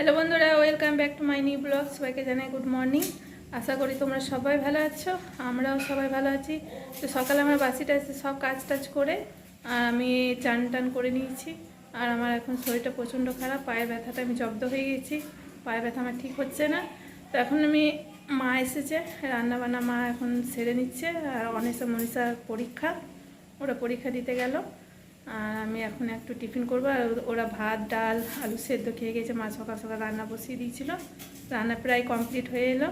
Hello বন্ধুরা welcome back to my new blog সবাইকে জানাই গুড মর্নিং আশা করি তোমরা সবাই ভালো আছো, আমরাও সবাই ভালো আছি। তো সকালে আমার বাসিটা এসে সব কাজ টাজ করে, আর আমি চান টান করে নিয়েছি। আর আমার এখন শরীরটা প্রচণ্ড খারাপ, পায়ের ব্যথাটা আমি জব্দ হয়ে গেছি, পায়ের ব্যথা আমার ঠিক হচ্ছে না। তো এখন আমি মা এসেছে, রান্নাবান্না মা এখন সেরে নিচ্ছে, আর অনেসা মনীষার পরীক্ষা, ওরা পরীক্ষা দিতে গেল। আর আমি এখন একটু টিফিন করব। আর ওরা ভাত, ডাল, আলু সেদ্ধ খেয়ে গেছে। মা সকাল সকাল রান্না বসিয়ে দিয়েছিল। রান্না প্রায় কমপ্লিট হয়ে এলো।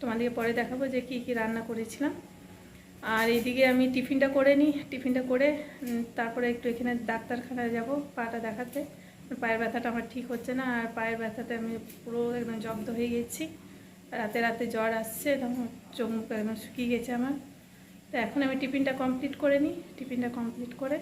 তোমাদেরকে পরে দেখাবো যে কি কি রান্না করেছিলাম। আর এইদিকে আমি টিফিনটা করে নিই। টিফিনটা করে তারপরে একটু এখানে ডাক্তারখানায় যাব পাটা দেখাতে। পায়ের ব্যথাটা আমার ঠিক হচ্ছে না। আর পায়ের ব্যথাতে আমি পুরো একদম জব্দ হয়ে গেছি। রাতে রাতে জ্বর আসছে, তখন চোখ মুখ একদম শুকিয়ে গেছে আমার। তো এখন আমি টিফিনটা কমপ্লিট করে নিই। টিফিনটা কমপ্লিট করে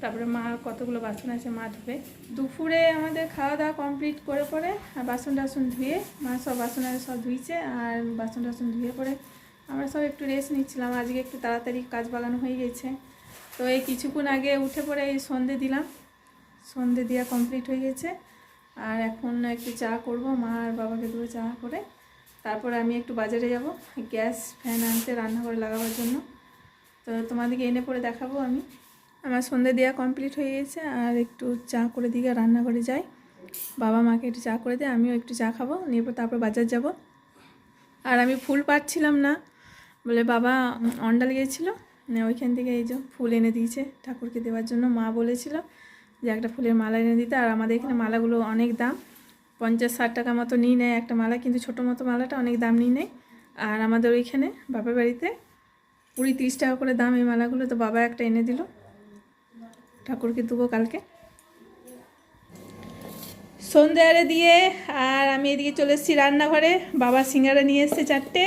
তারপরে মা কতগুলো বাসন আছে মা ধুবে। দুপুরে আমাদের খাওয়া দাওয়া কমপ্লিট করে পরে আর বাসন টাসন ধুয়ে মা সব বাসন সব ধুইছে আর বাসন টাসন ধুয়ে পরে আমরা সব একটু রেস্ট নিচ্ছিলাম। আজকে একটু তাড়াতাড়ি কাজ বাগানো হয়ে গেছে। তো এই কিছুক্ষণ আগে উঠে পরে এই সন্ধে দিলাম। সন্ধে দেওয়া কমপ্লিট হয়ে গেছে। আর এখন একটু চা করব, মা আর বাবাকে দেবো চা করে। তারপরে আমি একটু বাজারে যাব, গ্যাস ফ্যান আনতে, রান্নাঘরে লাগাবার জন্য। তো তোমাদেরকে এনে পরে দেখাবো আমি। আমার সন্ধে দেওয়া কমপ্লিট হয়ে গেছে, আর একটু চা করে দিকে রান্নাঘরে যাই। বাবা মাকে একটু চা করে দেয়, আমিও একটু চা খাব, নিয়ে তারপর বাজার যাব। আর আমি ফুল পাচ্ছিলাম না, বলে বাবা অন্ডাল গিয়েছিল ওইখান থেকে এই যে ফুল এনে দিয়েছে ঠাকুরকে দেওয়ার জন্য। মা বলেছিল যে একটা ফুলের মালা এনে দিতে, আর আমাদের এখানে মালাগুলো অনেক দাম, পঞ্চাশ ষাট টাকা মতো নিয়ে নেয় একটা মালা, কিন্তু ছোটো মতো মালাটা অনেক দাম নিয়ে নেয়। আর আমাদের ওইখানে বাপের বাড়িতে কুড়ি তিরিশ টাকা করে দাম এই মালাগুলো, তো বাবা একটা এনে দিল। ঠাকুরকে দেবো কালকে। সন্ধে আরে দিয়ে আর আমি এদিকে চলে এসেছি রান্নাঘরে। বাবা সিঙ্গারা নিয়ে এসছে চারটে।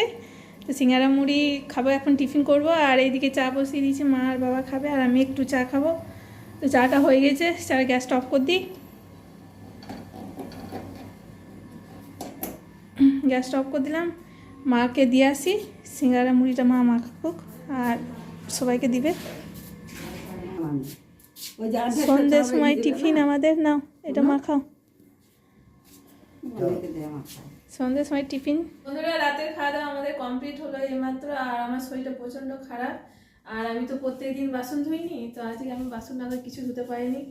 তো সিঙ্গারা মুড়ি খাব, এখন টিফিন করব। আর এইদিকে চা বসিয়ে দিয়েছি, মা আর বাবা খাবে, আর আমি একটু চা খাব। তো চাটা হয়ে গেছে, চার গ্যাসটা অফ করে দিই। গ্যাসটা অফ করে দিলাম। মাকে দিয়ে আসি, সিঙ্গারা মুড়িটা মা মাখাকুক আর সবাইকে দিবে। সন্ধ্যের সময় টিফিন আমাদের নাও এটা মাখাও। সন্ধ্যের সময় টিফিন। বন্ধুরা রাতের খাওয়া দাওয়া আমাদের কমপ্লিট হলো এইমাত্র আর আমার শরীরটা প্রচণ্ড খারাপ। আর আমি তো প্রত্যেক দিন বাসন ধুইনি তো আজকে আমি বাসন না কিছু ধুতে পারিনি।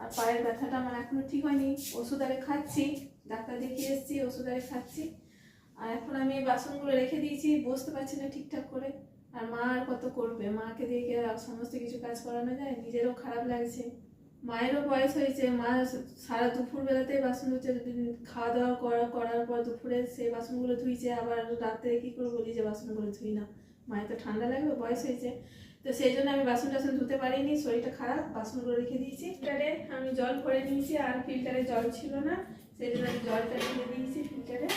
আর পায়ের ব্যথাটা আমার এখনও ঠিক হয়নি। ওষুধ আরে খাচ্ছি ডাক্তার দেখিয়ে এসেছি ওষুধ আরে খাচ্ছি। আর এখন আমি এই বাসনগুলো রেখে দিয়েছি বসতে পারছি না ঠিকঠাক করে। আর মা আর কত করবে? মাকে দিয়ে কি আর সমস্ত কিছু কাজ করানো যায়? নিজেরও খারাপ লাগছে। মায়েরও বয়স হয়েছে। মা সারা দুপুর বেলাতে বাসন ধুচ্ছে। খাওয়া দাওয়া করা, করার পর দুপুরে সেই বাসনগুলো ধুইছে। আবার রাতে কি করে বলি যে বাসনগুলো ধুই না। মায়ের তো ঠান্ডা লাগবে, বয়স হয়েছে। তো সেই জন্য আমি বাসন টাসন ধুতে পারিনি। শরীরটা খারাপ, বাসনগুলো রেখে দিয়েছি। ফিল্টারে আমি জল ভরে নিয়েছি। আর ফিল্টারে জল ছিল না। সেই জন্য আমি জলটা ঢেলে দিয়েছি ফিল্টারে।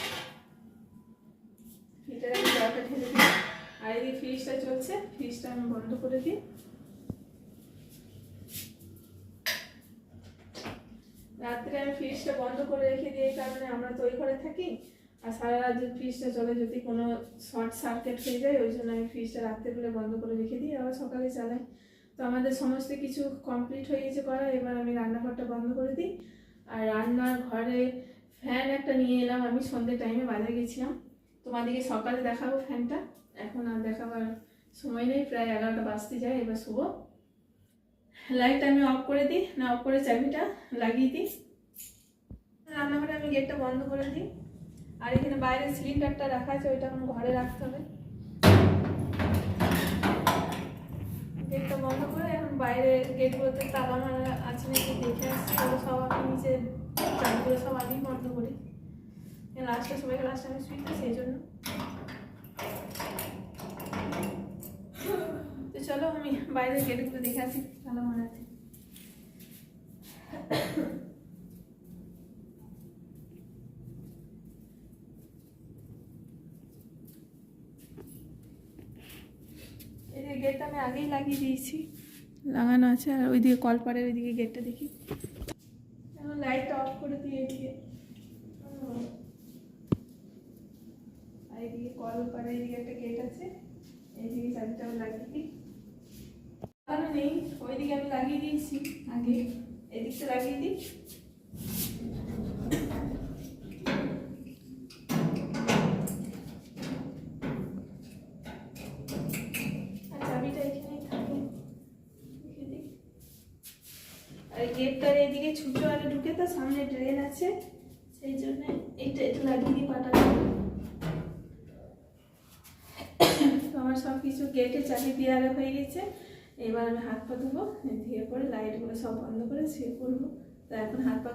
ফিল্টারে আমি জলটা ঢেলে দিই আর এদিকে ফ্রিজটা চলছে, ফ্রিজটা আমি বন্ধ করে দিই। রাত্রে আমি ফ্রিজটা বন্ধ করে রেখে দিই এই কারণে আমরা তো ওই ঘরে থাকি, আর সারা রাত যদি ফ্রিজটা চলে, যদি কোনো শর্ট সার্কিট হয়ে যায়, ওই জন্য আমি ফ্রিজটা রাত্রেবেলা বন্ধ করে রেখে দিই, আবার সকালে চালাই। তো আমাদের সমস্ত কিছু কমপ্লিট হয়ে গেছে করা, এবার আমি রান্নাঘরটা বন্ধ করে দিই। আর রান্নার ঘরে ফ্যান একটা নিয়ে এলাম, আমি সন্ধ্যে টাইমে বাজারে গেছিলাম। তোমাদেরকে সকালে দেখাবো ফ্যানটা এখন আর দেখাবার সময় নেই, প্রায় এগারোটা বাজতে যায়, এবার শুভ লাইটটা আমি অফ করে দিই, না অফ করে চাবিটা লাগিয়ে দিই। রান্নাঘরে আমি গেটটা বন্ধ করে দিই। আর এখানে বাইরে সিলিন্ডারটা রাখা আছে, ওইটা এখন ঘরে রাখতে হবে। গেটটা বন্ধ করে এখন বাইরে গেটগুলোতে তালা মারা আছে নাকি দেখে আসছি সব আমি নিচে চাবিগুলো সব আমি বন্ধ করি। লাস্টে সবাইকে লাস্টে আমি শুইতে সেই জন্য তো চলো, আমি বাইরের গেটগুলো দেখে আসি। তালা মারা আছে। গেটটা আমি আগেই লাগিয়ে দিয়েছি। লাগানো আছে, আর ওইদিকে কলপাড়ের ওইদিকে গেটটা দেখি। এখন লাইটটা অফ করে দিই এদিকে আর এদিকে কলপাড়ের এদিকে একটা গেট আছে। এইদিকে চাবিটাও লাগিয়ে দিই। কারণ নেই ওইদিকে আমি লাগিয়ে দিয়েছি আগে এদিকটা লাগিয়ে দিই গেটটার এদিকে ছুটো আরে ঢুকে তো সামনে ড্রেন আছে সেই জন্য এটা একটু লাগিয়ে দিই পাটাটা আমার সব কিছু গেটে চাবি দেওয়া হয়ে গেছে এবার আমি হাত পা ধুবো, ধুয়ে পরে লাইটগুলো সব বন্ধ করে শুয়ে পড়ব। তো এখন হাত পা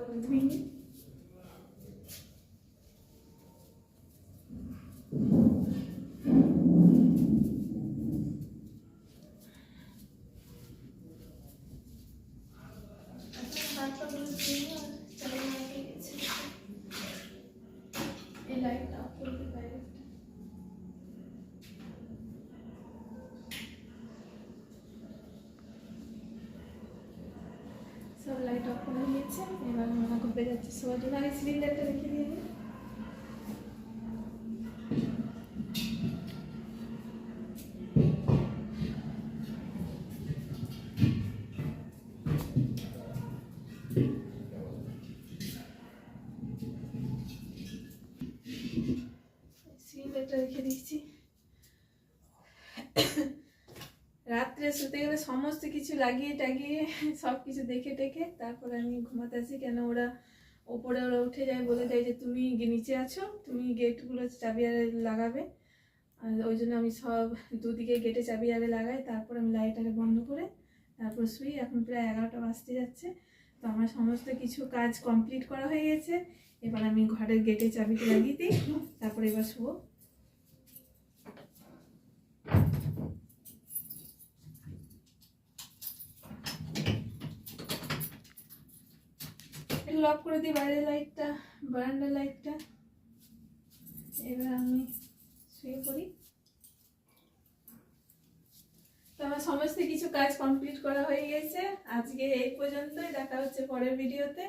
লাগিয়ে গেছে এই লাইটটা পারি সব লাইট অফ করে দিয়েছে এবার মামা ঘুরতে যাচ্ছে সবার জন্য আগে সিলিন্ডারটা রেখে দিয়ে দিই। সিলিন্ডারটা রেখে দিচ্ছি রাত্রে শুতে গেলে সমস্ত কিছু লাগিয়ে টাগিয়ে সব কিছু দেখে টেকে তারপর আমি ঘুমাতে আসি। কেন ওরা ওপরে ওরা উঠে যায় বলে দেয় যে, তুমি নিচে আছো, তুমি গেটগুলো চাবি আরে লাগাবে। আর ওই জন্য আমি সব দুদিকে গেটে চাবি আরে লাগাই, তারপর আমি লাইট আরে বন্ধ করে তারপর শুই। এখন প্রায় এগারোটা বাজতে যাচ্ছে, তো আমার সমস্ত কিছু কাজ কমপ্লিট করা হয়ে গেছে। এবার আমি ঘরের গেটে চাবিটা লাগিয়ে দিই, তারপরে এবার শুবো। লক করে দিই বাইরের লাইটটা বারান্দার লাইটটা এবার আমি শুয়ে পড়ি। তো আমার সমস্ত কিছু কাজ কমপ্লিট করা হয়ে গেছে। আজকে এই পর্যন্তই, দেখা হচ্ছে পরের ভিডিওতে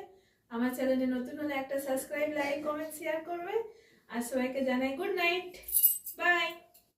আমার চ্যানেলে নতুন হলে একটা সাবস্ক্রাইব লাইক কমেন্ট শেয়ার করবে। আর সবাইকে জানাই গুড নাইট বাই